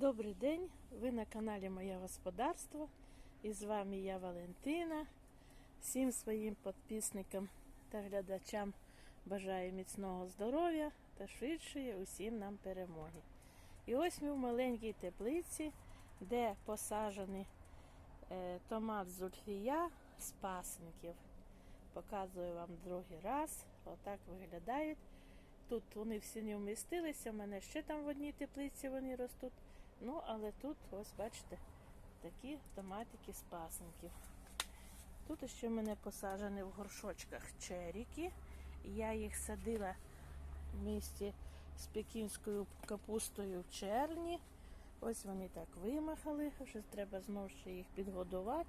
Добрий день! Ви на каналі Моє Господарство. І з вами я Валентина. Всім своїм підписникам та глядачам бажаю міцного здоров'я та швидшої усім нам перемоги. І ось ми в маленькій теплиці, де посаджений е, томат зульфія з пасенків. Показую вам другий раз. Отак виглядають. Тут вони всі не вмістилися, в мене ще там в одній теплиці вони ростуть. Ну, але тут, ось бачите, такі томатики з пасенків. Тут ще в мене посаджені в горшочках черіки. Я їх садила в місті з пекінською капустою в червні. Ось вони так вимахали, вже треба знову ще їх підгодувати.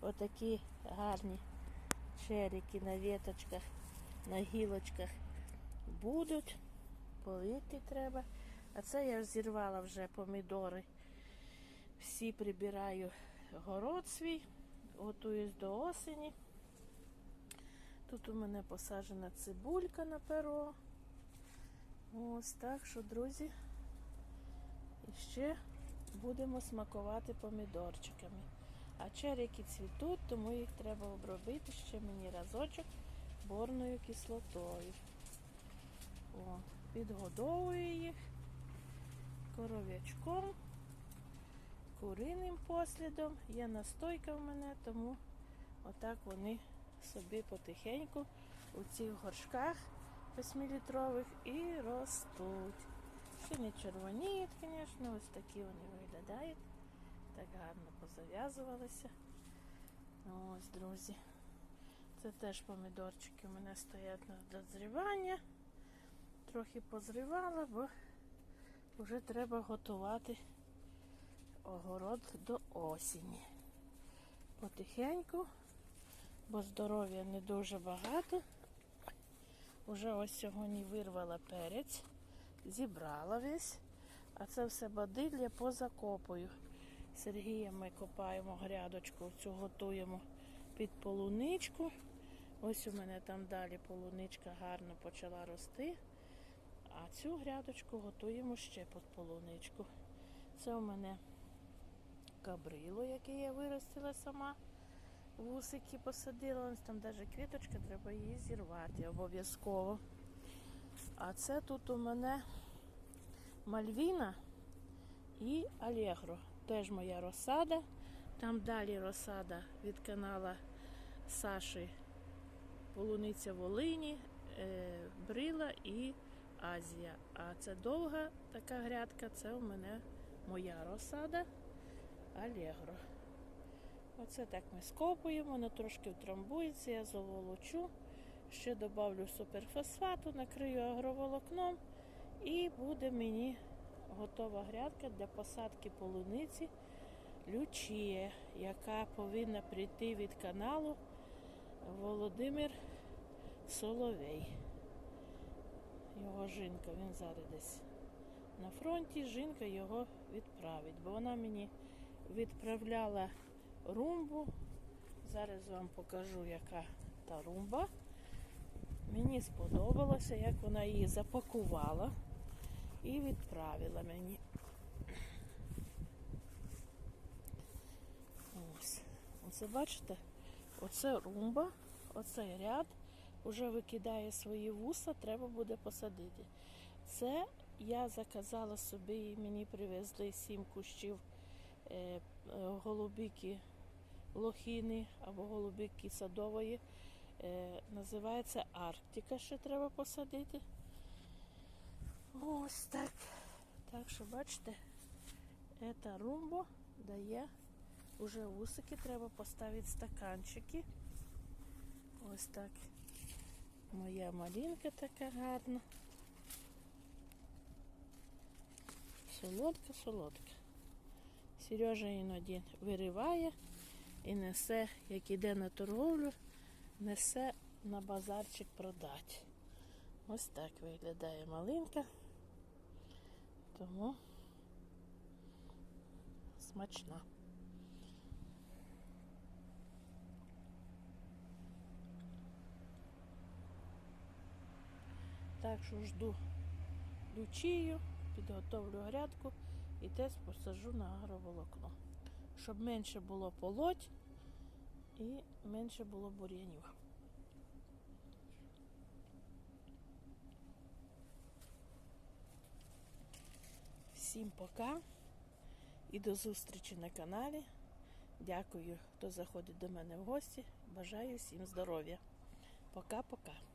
Отакі гарні черіки на віточках, на гілочках будуть. Полити треба. А це я зірвала вже помідори. Всі прибираю город свій, готуюсь до осені. Тут у мене посаджена цибулька на перо. Ось так що, друзі, і ще будемо смакувати помідорчиками. А черіки цвітуть, тому їх треба обробити ще мені разочок борною кислотою. О, підгодовую їх коров'ячком, куриним послідом. Є настойка в мене, тому отак вони собі потихеньку у цих горшках 8-літрових і ростуть. Ще не червоніють, звісно, ось такі вони виглядають. Так гарно позав'язувалися. Ось, друзі. Це теж помідорчики у мене стоять на дозрівання. Трохи позривала, бо вже треба готувати огород до осені. Потихеньку, бо здоров'я не дуже багато. Уже ось сьогодні вирвала перець, зібрала весь, а це все бадилля позакопую. Сергієм ми копаємо грядочку, цю готуємо під полуничку. Ось у мене там далі полуничка гарно почала рости. А цю грядочку готуємо ще під полуничку. Це у мене кабрило, яке я виростила сама. Вусики посадила, там навіть квіточка, треба її зірвати обов'язково. А це тут у мене Мальвіна і Алегро. Теж моя розсада. Там далі розсада від канала Саші Полуниця Волині, е, Брила і Азія. А це довга така грядка, це у мене моя розсада Алегро. Оце так ми скопуємо, воно трошки втрамбується, я заволочу. Ще додавлю суперфосфату, накрию агроволокном і буде мені готова грядка для посадки полуниці Лючія, яка повинна прийти від каналу Володимир Соловей. Його жінка, він зараз десь на фронті, жінка його відправить, бо вона мені відправляла румбу. Зараз вам покажу, яка та румба. Мені сподобалося, як вона її запакувала і відправила мені. Ось. Оце бачите? Оце румба, оцей ряд вже викидає свої вуса, треба буде посадити. Це я заказала собі і мені привезли сім кущів е, е, голубіки лохіни або голубіки садової. Е, називається Арктика, ще треба посадити. Ось так. Так що, бачите, це румбо дає уже вусики, треба поставити стаканчики. Ось так. Моя малинка така гарна. Солодка, солодка. Сережа іноді вириває і несе, як іде на торговлю, несе на базарчик продати. Ось так виглядає малинка. Тому смачна. Так що жду лючію, підготовлю грядку і те посаджу на агроволокно, щоб менше було полоть і менше було бур'янів. Всім пока і до зустрічі на каналі. Дякую, хто заходить до мене в гості. Бажаю всім здоров'я. Пока-пока.